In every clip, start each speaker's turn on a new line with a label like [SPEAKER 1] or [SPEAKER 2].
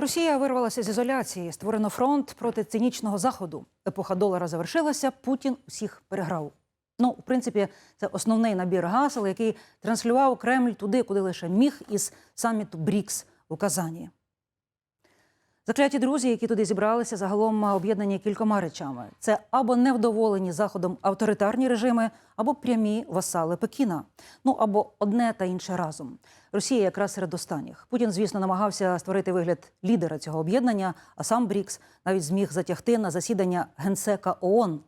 [SPEAKER 1] Росія вирвалася з ізоляції. Створено фронт проти цинічного заходу. Епоха долара завершилася. Путін усіх переграв. Ну, в принципі, це основний набір гасел, який транслював Кремль туди, куди лише міг із саміту БРІКС у Казані. Закляті друзі, які туди зібралися, загалом об'єднані кількома речами: це або невдоволені заходом авторитарні режими, або прямі васали Пекіна. Ну або одне та інше разом. Росія якраз серед останніх. Путін, звісно, намагався створити вигляд лідера цього об'єднання, а сам Брікс навіть зміг затягти на засідання генсека ООН.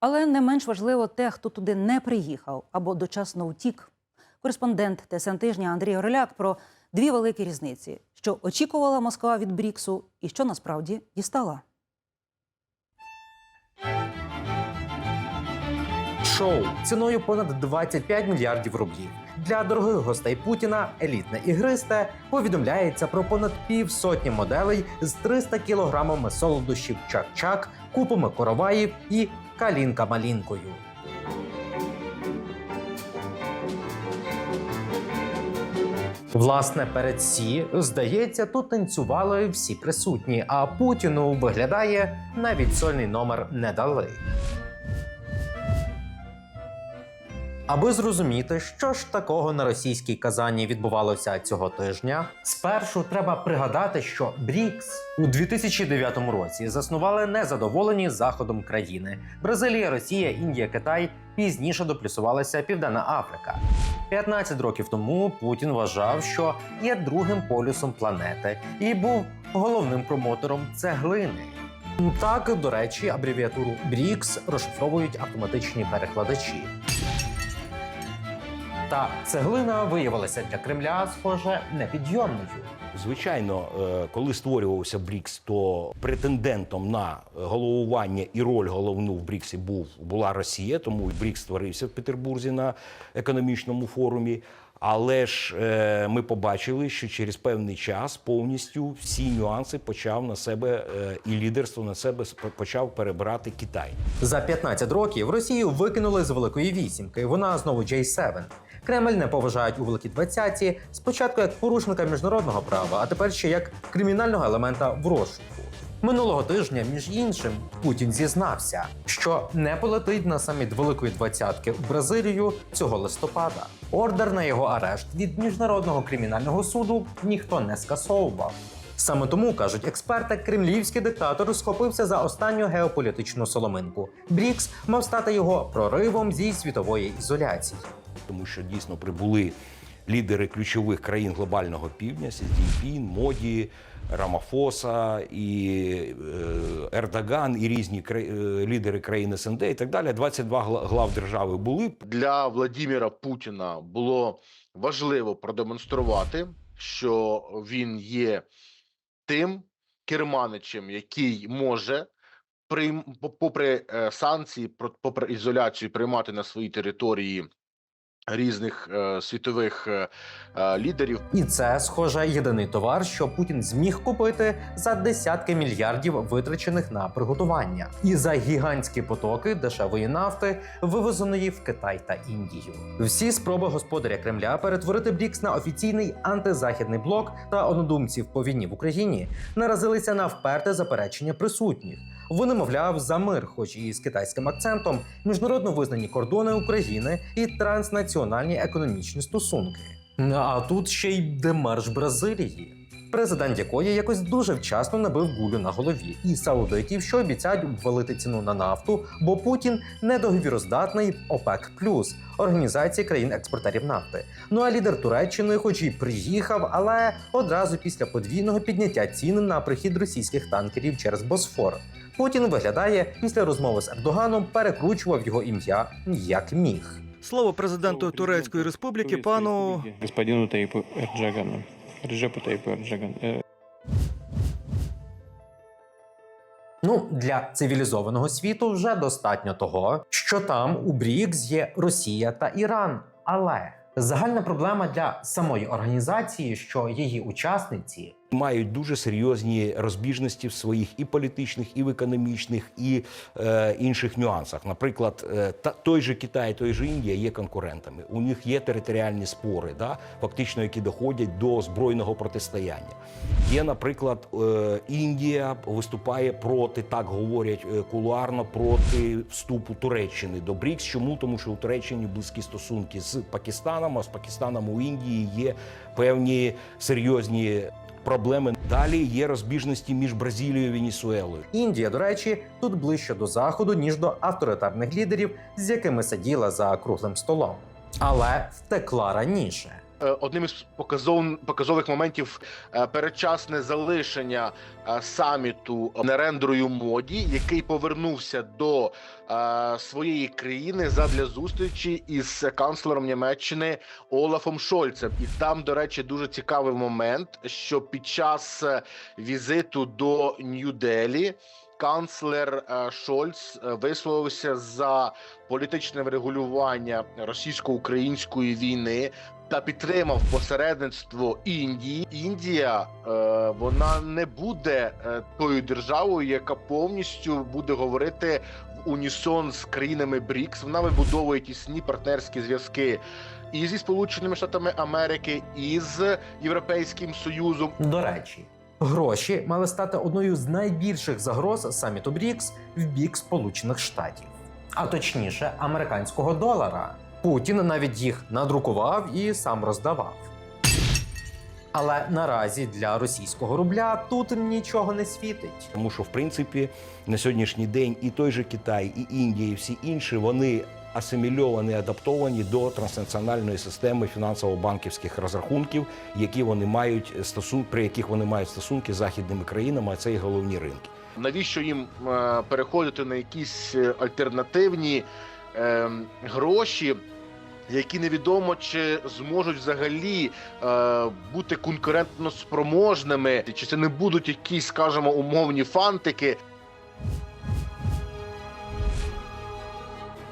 [SPEAKER 1] Але не менш важливо те, хто туди не приїхав або дочасно втік. Кореспондент ТСН тижня Андрій Гореляк про дві великі різниці: що очікувала Москва від Бріксу, і що насправді дістала.
[SPEAKER 2] Шоу ціною понад 25 мільярдів рублів. Для дорогих гостей Путіна елітне ігристе повідомляється про понад півсотні моделей з 300 кілограмами солодощів чак-чак, купами короваїв і калінка-малінкою. Власне, перед сі, здається, тут танцювали всі присутні, а Путіну виглядає навіть сольний номер не дали. Аби зрозуміти, що ж такого на російській Казані відбувалося цього тижня, спершу треба пригадати, що БРІКС у 2009 році заснували незадоволені заходом країни. Бразилія, Росія, Індія, Китай пізніше доплюсувалася Південна Африка. 15 років тому Путін вважав, що є другим полюсом планети і був головним промотором цеглини. Так, до речі, абревіатуру БРІКС розшифровують автоматичні перекладачі. Та цеглина виявилася для Кремля, схоже, непідйомною.
[SPEAKER 3] Звичайно, е, коли створювався БРІКС, то претендентом на головування і роль головну в БРІКСі був була Росія, тому БРІКС створився в Петербурзі на економічному форумі. Але ж е, ми побачили, що через певний час повністю всі нюанси почав на себе е, і лідерство на себе почав перебирати Китай.
[SPEAKER 2] За 15 років Росію викинули з великої вісімки. Вона знову J7. Кремль не поважають у великій двадцятці спочатку як порушника міжнародного права, а тепер ще як кримінального елемента в розшуку. Минулого тижня, між іншим, Путін зізнався, що не полетить на саміт Великої двадцятки в Бразилію цього листопада. Ордер на його арешт від міжнародного кримінального суду ніхто не скасовував. Саме тому кажуть експерти, кремлівський диктатор схопився за останню геополітичну соломинку. Брікс мав стати його проривом зі світової ізоляції.
[SPEAKER 3] тому що дійсно прибули лідери ключових країн глобального півдня: Сі Цзіньпін, Моді, Рамафоса і е, Ердоган, і різні е, лідери країн СНД і так далі. 22 гла- глав держави були.
[SPEAKER 4] для Владіміра Путіна було важливо продемонструвати, що він є тим керманичем, який може, прийм- попри е, санкції, попри ізоляцію, приймати на своїй території різних е, світових е, е, лідерів.
[SPEAKER 2] І це, схоже, єдиний товар, що Путін зміг купити за десятки мільярдів витрачених на приготування, і за гігантські потоки дешевої нафти, вивезеної в Китай та Індію. Всі спроби господаря Кремля перетворити Брікс на офіційний антизахідний блок та однодумців по війні в Україні наразилися на вперте заперечення присутніх. Вони, мовляв, за мир, хоч і з китайським акцентом, міжнародно визнані кордони України і транснаціональні економічні стосунки. А тут ще й демарш Бразилії. Президент якої якось дуже вчасно набив гулю на голові, і саудитів, що обіцяють обвалити ціну на нафту, бо Путін недоговіроздатний ОПЕК організації країн-експортерів нафти. Ну а лідер Туреччини, хоч і приїхав, але одразу після подвійного підняття цін на прихід російських танкерів через Босфор. Путін виглядає після розмови з Ердоганом, перекручував його ім'я як міг.
[SPEAKER 5] Слово президенту Турецької Республіки пану
[SPEAKER 6] господину Таїпу Ерджагану. Реджепу Таїпу Ерджагану. Е,
[SPEAKER 2] Ну, для цивілізованого світу вже достатньо того, що там у БРІКС є Росія та Іран. Але загальна проблема для самої організації, що її учасниці
[SPEAKER 3] мають дуже серйозні розбіжності в своїх і політичних, і в економічних, і е, інших нюансах. Наприклад, е, та той же Китай, той же Індія є конкурентами. У них є територіальні спори, да, фактично, які доходять до збройного протистояння. Є, наприклад, е, Індія виступає проти, так говорять е, кулуарно, проти вступу Туреччини до БРІКС. Чому? Тому що у Туреччині близькі стосунки з Пакистаном, а з Пакистаном у Індії є певні серйозні проблеми. Далі є розбіжності між Бразилією і Венесуелою.
[SPEAKER 2] Індія, до речі, тут ближче до заходу, ніж до авторитарних лідерів, з якими сиділа за круглим столом, але втекла раніше.
[SPEAKER 4] Е, Одним із показов... показових моментів е, передчасне залишення е, саміту Нерендрою моді, який повернувся до своєї країни задля зустрічі із канцлером Німеччини Олафом Шольцем. І там, до речі, дуже цікавий момент, що під час візиту до Нью-Делі канцлер Шольц висловився за політичне врегулювання російсько-української війни та підтримав посередництво Індії. Індія е, вона не буде е, тою державою, яка повністю буде говорити в унісон з країнами БРІКС. Вона вибудовує тісні партнерські зв'язки і зі Сполученими Штатами Америки, і з Європейським Союзом.
[SPEAKER 2] До речі, гроші мали стати одною з найбільших загроз саміту БРІКС в бік Сполучених Штатів, а точніше, американського долара. Путін навіть їх надрукував і сам роздавав. Але наразі для російського рубля тут нічого не світить.
[SPEAKER 3] Тому що, в принципі, на сьогоднішній день і той же Китай, і Індія, і всі інші вони асимільовані, адаптовані до транснаціональної системи фінансово-банківських розрахунків, які вони мають стосун... при яких вони мають стосунки з західними країнами, а це і головні ринки.
[SPEAKER 4] Навіщо їм е, переходити на якісь е, альтернативні е, гроші, які невідомо чи зможуть взагалі е, бути конкурентно спроможними, чи це не будуть якісь, скажімо, умовні фантики,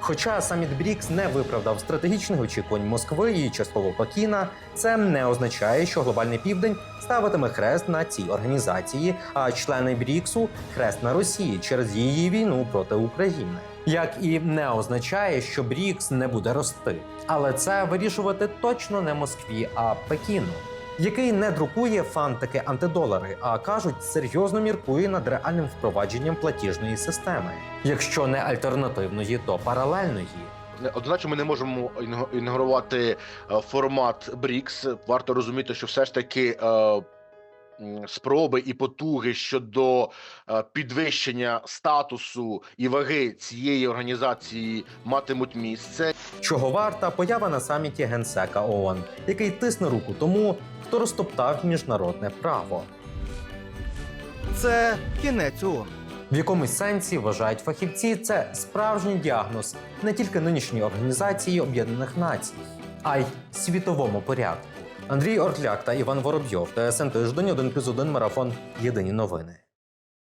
[SPEAKER 2] Хоча саміт БРІКС не виправдав стратегічних очікувань Москви і частково Пекіна, це не означає, що глобальний південь ставитиме хрест на цій організації, а члени БРІКСу хрест на Росії через її війну проти України. Як і не означає, що БРІКС не буде рости, але це вирішувати точно не Москві, а Пекіну. Який не друкує фантики антидолари, а кажуть, серйозно міркує над реальним впровадженням платіжної системи, якщо не альтернативної, то паралельної.
[SPEAKER 4] Однозначно, ми не можемо ігнорувати е, формат БРІКС. Варто розуміти, що все ж таки. Спроби і потуги щодо е, підвищення статусу і ваги цієї організації матимуть місце.
[SPEAKER 2] Чого варта поява на саміті генсека ООН, який тисне руку тому, хто розтоптав міжнародне право.
[SPEAKER 5] Це кінець ООН.
[SPEAKER 2] В якомусь сенсі вважають фахівці, це справжній діагноз не тільки нинішньої організації Об'єднаних Націй, а й світовому порядку. Андрій Оркляк та Іван Воробйов, ТСН Тиждень, 1+,1 марафон. Єдині новини.